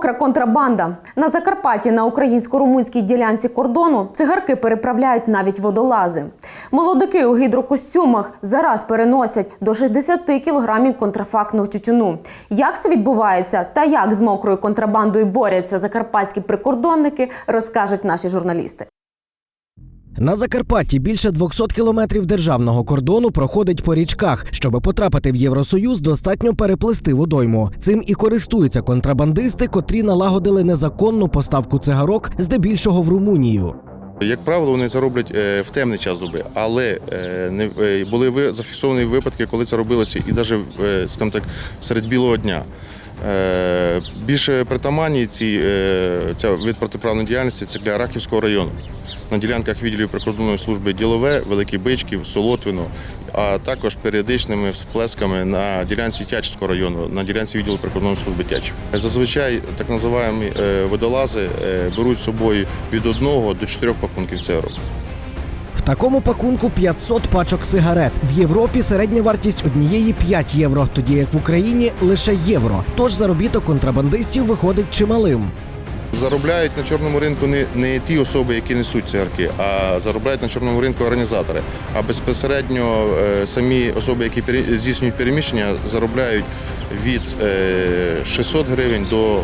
Мокра контрабанда на Закарпатті на українсько-румунській ділянці кордону цигарки переправляють навіть водолази. Молодики у гідрокостюмах зараз переносять до 60 кілограмів контрафактного тютюну. Як це відбувається та як з мокрою контрабандою борються закарпатські прикордонники, розкажуть наші журналісти. На Закарпатті більше 200 кілометрів державного кордону проходить по річках. Щоби потрапити в Євросоюз, достатньо переплисти водойму. Цим і користуються контрабандисти, котрі налагодили незаконну поставку цигарок, здебільшого в Румунію. Як правило, вони це роблять е, в темний час доби, але е, не е, були зафіксовані випадки, коли це робилося і навіть, скажімо так, серед білого дня. Е, Більше притаманні ці, е, ця вид протиправної діяльності це для Рахівського району. На ділянках відділів прикордонної служби Ділове, Великий Бичків, Солотвино, а також періодичними всплесками на ділянці Тячівського району, на ділянці відділу прикордонної служби Тячів. Зазвичай так називаємо е, водолази беруть з собою від одного до чотирьох пакунків цигарок. В такому пакунку 500 пачок сигарет. В Європі середня вартість однієї 5 євро, тоді як в Україні лише євро. Тож заробіток контрабандистів виходить чималим. Заробляють на чорному ринку не, не ті особи, які несуть цигарки, а заробляють на чорному ринку організатори. А безпосередньо е, самі особи, які здійснюють переміщення, заробляють від е, 600 гривень до е,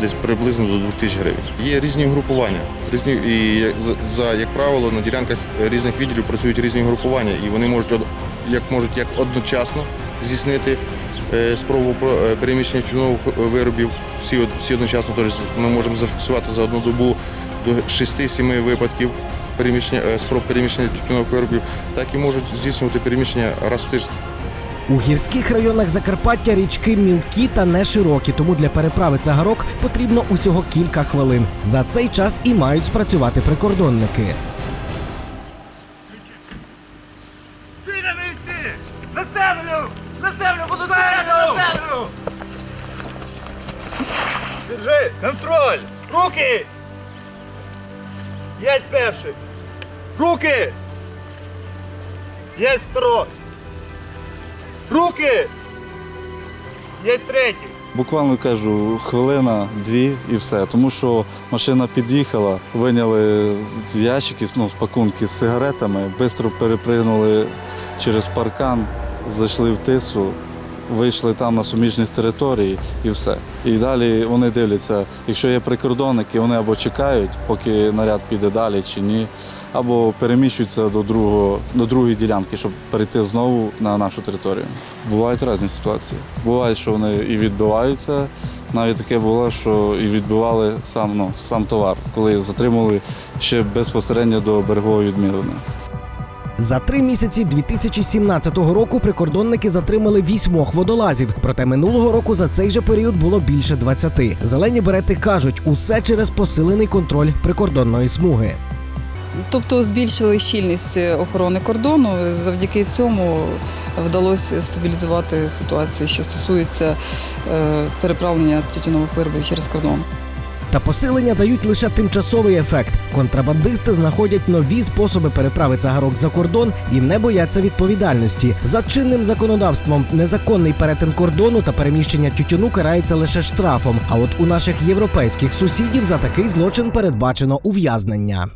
десь приблизно до 2000 гривень. Є різні групування. Різні, і за, як правило, на ділянках різних відділів працюють різні групування, і вони можуть як можуть як одночасно здійснити е, спробу про- е, переміщення тютюнових виробів. Всі, всі одночасно тож ми можемо зафіксувати за одну добу до 6-7 випадків переміщення е, спроб переміщення тютюнових виробів, так і можуть здійснювати переміщення раз в тиждень. У гірських районах Закарпаття річки мілкі та не широкі, тому для переправи цигарок потрібно усього кілька хвилин. За цей час і мають спрацювати прикордонники. На землю! На землю! Буду землю! На землю! Держи! Контроль! Руки! Єсть перший! Руки! Єсть второй! Руки! Єсть третій! Буквально кажу, хвилина, дві і все. Тому що машина під'їхала, виняли з ящики, ну, з пакунки з сигаретами, швидко перепригнули через паркан, зайшли в тису, вийшли там на суміжних території і все. І далі вони дивляться, якщо є прикордонники, вони або чекають, поки наряд піде далі чи ні, або переміщуються до другого, до другої ділянки, щоб перейти знову на нашу територію. Бувають різні ситуації. Буває, що вони і відбиваються. Навіть таке було, що і відбивали сам, ну, сам товар, коли затримували ще безпосередньо до берегової відмілини. За три місяці 2017 року прикордонники затримали вісьмох водолазів. Проте минулого року за цей же період було більше 20. Зелені берети кажуть, усе через посилений контроль прикордонної смуги. Тобто збільшили щільність охорони кордону. Завдяки цьому вдалося стабілізувати ситуацію, що стосується е, переправлення тютюнових виробів через кордон. Та посилення дають лише тимчасовий ефект. Контрабандисти знаходять нові способи переправи цигарок за кордон і не бояться відповідальності. За чинним законодавством незаконний перетин кордону та переміщення тютюну карається лише штрафом. А от у наших європейських сусідів за такий злочин передбачено ув'язнення.